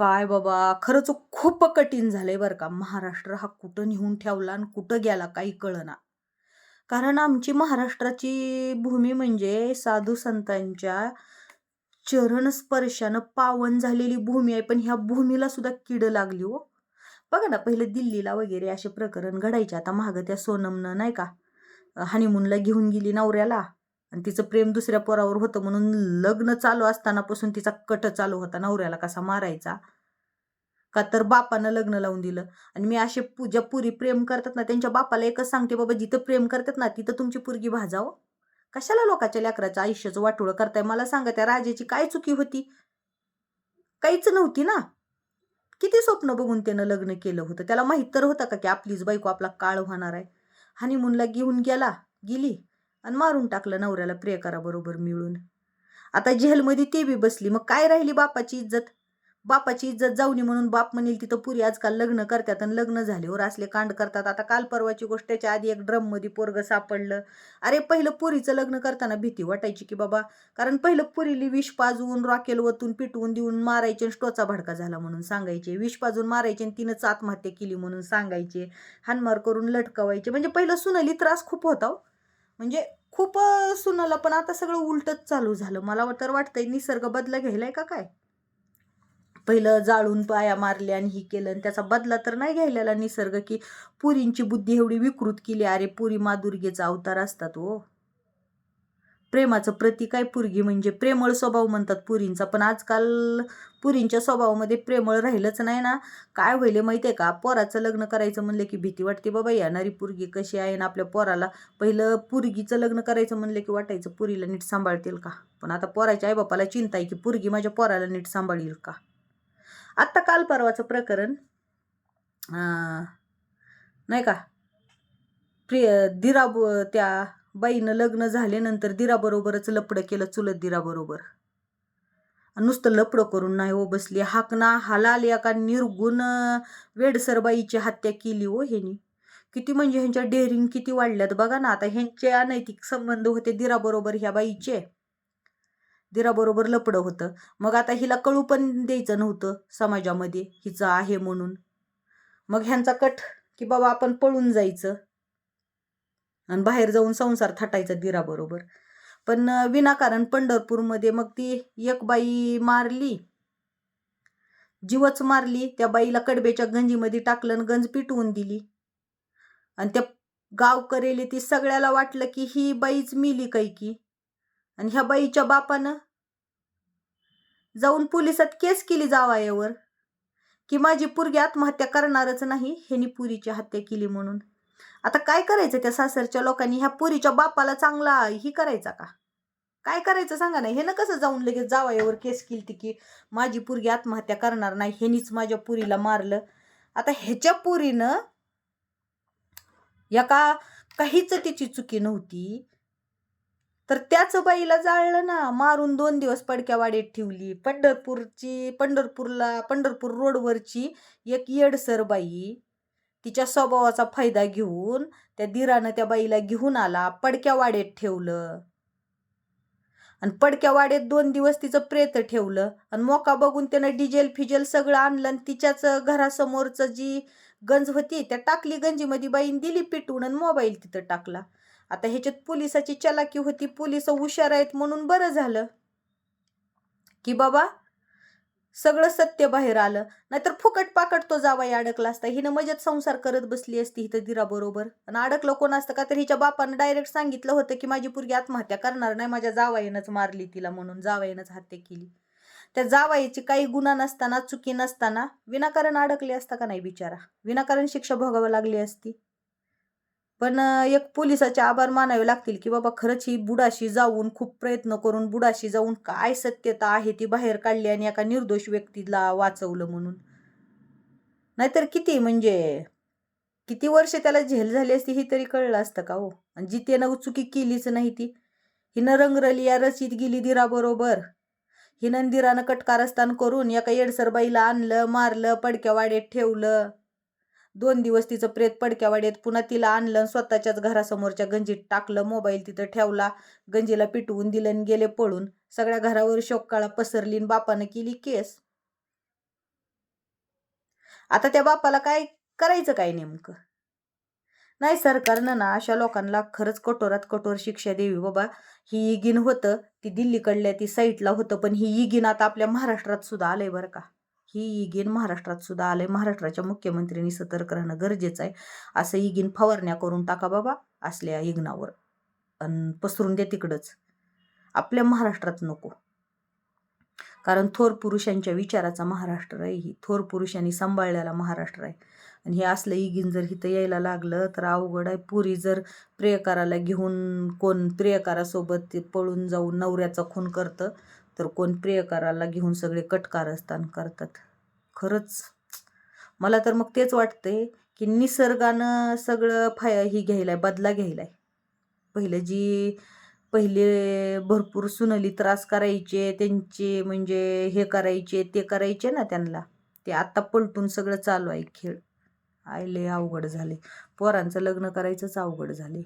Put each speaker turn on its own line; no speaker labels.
काय बाबा? खरंच खूप कठीण झालंय बरं का. महाराष्ट्र हा कुठं नेऊन ठेवला आणि कुठं गेला काही कळना. कारण आमची महाराष्ट्राची भूमी म्हणजे साधू संतांच्या चरणस्पर्शानं पावन झालेली भूमी आहे. पण ह्या भूमीला सुद्धा किड लागली हो. बघा ना पहिले दिल्लीला वगैरे असे प्रकरण घडायचे. आता मागं त्या सोनमनं नाही का हनीमूनला घेऊन गेली नवऱ्याला. आणि तिचं प्रेम दुसऱ्या पोरावर होतं म्हणून लग्न चालू असतानापासून तिचा कट चालू होता. नवऱ्याला कसा मारायचा? का तर बापानं लग्न लावून दिलं. आणि मी असे पूजा ज्या पुरी प्रेम करतात ना त्यांच्या बापाला एकच सांगते बाबा जिथं प्रेम करतात ना तिथं तुमची पुरगी भाजावं. कशाला लोकाच्या लेकराच्या आयुष्याचं वाटोळं करताय? मला सांगा त्या राजाची काय चुकी होती? काहीच नव्हती ना. किती स्वप्न बघून त्यानं लग्न केलं होतं? त्याला माहीत तर होतं का की आपलीच बायको आपला काळ होणार आहे? हनीमूनला घेऊन गेला गेली. आणि मारून टाकलं नवऱ्याला प्रियकराबरोबर मिळून. आता जेलमध्ये ते बी बसली मग काय राहिली बापाची इज्जत? बापाची इज्जत जाऊनी म्हणून बाप म्हणेल तिथं पुरी आजकाल लग्न करतात आणि लग्न झाल्यावर असले कांड करतात. आता काल परवाची गोष्ट त्याच्या आधी एक ड्रममध्ये पोरग सापडलं. अरे पहिलं पुरीचं लग्न करताना भीती वाटायची की बाबा कारण पहिलं पुरीली विष पाजून रॉकेल वतून पिटवून देऊन मारायचे आणि टोचा भडका झाला म्हणून सांगायचे. विष पाजून मारायचे आणि तिनंच आत्महत्या केली म्हणून सांगायचे. हानमार करून लटकवायचे. म्हणजे पहिलं सुनाली त्रास खूप होता हो. म्हणजे खूप अं, सुनाला पण आता सगळं उलटच चालू झालं. मला तर वाटतंय निसर्ग बदला घ्यायलाय का काय? पहिलं जाळून पाया मारले आणि ही केलं आणि त्याचा बदला तर नाही घ्यायला निसर्ग की पुरींची बुद्धी एवढी विकृत केली अरे पुरी मादुर्गेचा अवतार असतात हो. प्रेमाचं प्रतीक आहे पुरगी म्हणजे प्रेमळ स्वभाव म्हणतात पुरींचा. पण आजकाल पुरींच्या स्वभावामध्ये प्रेमळ राहिलंच नाही ना. काय होईल माहिती आहे का? पोराचं लग्न करायचं म्हणलं की भीती वाटते बाबा येणारी पुरगी कशी आहे ना आपल्या पोराला पहिलं पुरगीचं लग्न करायचं म्हणलं की वाटायचं पुरीला नीट सांभाळतील का? पण आता पोराच्या आईबापाला चिंता आहे की पुरगी माझ्या पोराला नीट सांभाळील का? आत्ता काल परवाचं प्रकरण नाही का? प्रिय दिरा त्या बाईनं लग्न झाल्यानंतर दिराबरोबरच लपडं केलं चुलत दिराबरोबर. नुसतं लपडं करून नाही हो बसली. हाकना हलाल का निर्गुण वेडसरबाईची हत्या केली हो ह्यानी. किती म्हणजे ह्यांच्या डेअरिंग किती वाढल्यात बघा ना. आता ह्यांचे अनैतिक संबंध होते दिराबरोबर ह्या बाईचे. दिराबरोबर लपडं होतं. मग आता हिला कळू पण द्यायचं नव्हतं समाजामध्ये. हिचं आहे म्हणून. मग ह्यांचा कट की बाबा आपण पळून जायचं. आणि बाहेर जाऊन संसार थाटायचा दिराबरोबर. पण विनाकारण पंढरपूरमध्ये मग ती एक बाई मारली. जीवच मारली. त्या बाईला कडबेच्या गंजीमध्ये टाकलं आणि गंज पिटवून दिली. आणि त्या गाव करेली ती सगळ्याला वाटलं की ही बाईच मिली काही की आणि ह्या बाईच्या बापानं जाऊन पोलिसात केस केली जावायावर. की माझी पुरगी आत्महत्या करणारच नाही ह्यानी पुरीची हत्या केली म्हणून. आता काय करायचं त्या सासरच्या लोकांनी? ह्या पुरीच्या बापाला चांगला ही करायचा का? काय करायचं सांगा ना? हे ना कसं जाऊन लगेच जावायावर केस केली की माझी पुरगी आत्महत्या करणार नाही ह्यानीच माझ्या पुरीला मारलं. आता ह्याच्या पुरीनं या का काहीच तिची चुकी नव्हती. तर त्याच बाईला जाळलं ना मारून दोन दिवस पडक्या वाडीत ठेवली. पंढरपूरची पंढरपूरला पंढरपूर रोडवरची एक येडसर बाई. तिच्या स्वभावाचा फायदा घेऊन त्या दिरानं त्या बाईला घेऊन आला पडक्या वाड्यात ठेवलं. आणि पडक्या वाड्यात दोन दिवस तिचं प्रेत ठेवलं आणि मोका बघून त्यानं डिझेल फिजेल सगळं आणलं आणि तिच्याच घरासमोरचं जी गंज होती त्या टाकली गंजीमध्ये बाईन दिली पिटून आणि मोबाईल तिथं टाकला. आता ह्याच्यात पोलिसाची चलाकी होती पोलीस हुशार आहेत म्हणून बरं झालं. की बाबा सगळं सत्य बाहेर आलं. नाहीतर फुकट पाकट तो जावाई अडकला असता. हिनं मजेत संसार करत बसली असती हिथं दिराबरोबर. आणि अडकलं कोण असतं का? तर हिच्या बापानं डायरेक्ट सांगितलं होतं की माझी पुरगी आत्महत्या करणार नाही. माझ्या जावाईनंच मारली तिला म्हणून. जावाईनंच हत्या केली. त्या जावाईची काही गुन्हा नसताना चुकी नसताना विनाकारण अडकली असता का नाही बिचारा? विनाकारण शिक्षा भोगावी लागली असती. पण एक पोलिसाचे आभार मानावे लागतील की बाबा खरंच ही बुडाशी जाऊन खूप प्रयत्न करून बुडाशी जाऊन काय सत्यता आहे ती बाहेर काढली आणि एका निर्दोष व्यक्तीला वाचवलं म्हणून. नाहीतर किती म्हणजे किती वर्ष त्याला झेल झाली असती ही तरी कळलं असतं का हो? आणि जितेनं उचुकी केलीच नाही ती. हिनं रंगरली या रचित गेली दिराबरोबर. हिनं दिरानं कटकारस्थान करून एका येडसरबाईला आणलं मारलं पडक्या वाड्यात ठेवलं. दोन दिवस तिचं प्रेत पडक्या वाड्यात पुन्हा तिला आणलं स्वतःच्याच घरासमोरच्या गंजीत टाकलं. मोबाईल तिथं ठेवला. गंजीला पिटवून दिलं गेले पळून. सगळ्या घरावर शोककाळा पसरली आणि बापानं केली केस. आता त्या बापाला काय करायचं काय नेमकं? नाही सरकारनं ना अशा लोकांना खरंच कठोरात कठोर शिक्षा द्यावी. बाबा ही इगिन होतं ती दिल्लीकडल्या ती साईटला होतं पण ही इगिन आता आपल्या महाराष्ट्रात सुद्धा आलंय बरं का. ही इगिन महाराष्ट्रात सुद्धा आलंय. महाराष्ट्राच्या मुख्यमंत्र्यांनी सतर्क राहणं गरजेचं आहे. असं इगिन फवारण्या करून टाका बाबा असल्या इग्नावर. पसरून द्या तिकडंच. आपल्या महाराष्ट्रात नको. कारण थोर पुरुषांच्या विचाराचा महाराष्ट्र आहे ही. थोर पुरुषांनी सांभाळलेला महाराष्ट्र आहे. आणि हे असलं इगीन जर इथं यायला लागलं तर अवघड आहे. पुरी जर प्रियकाराला घेऊन कोण प्रियकारासोबत पळून जाऊन नवऱ्याचा खून करतं तर कोण प्रियकाराला घेऊन सगळे कटकारस्थान करतात. खरंच मला तर मग तेच वाटते की निसर्गानं सगळं फाय ही घ्यायलाय बदला घ्यायलाय. पहिले जी पहिले भरपूर सुनली त्रास करायचे त्यांचे म्हणजे हे करायचे ते करायचे ना त्यांना. ते आत्ता पलटून सगळं चालू आहे खेळ. आयले लय अवघड झाले. पोरांचं लग्न करायचंच अवघड झाले.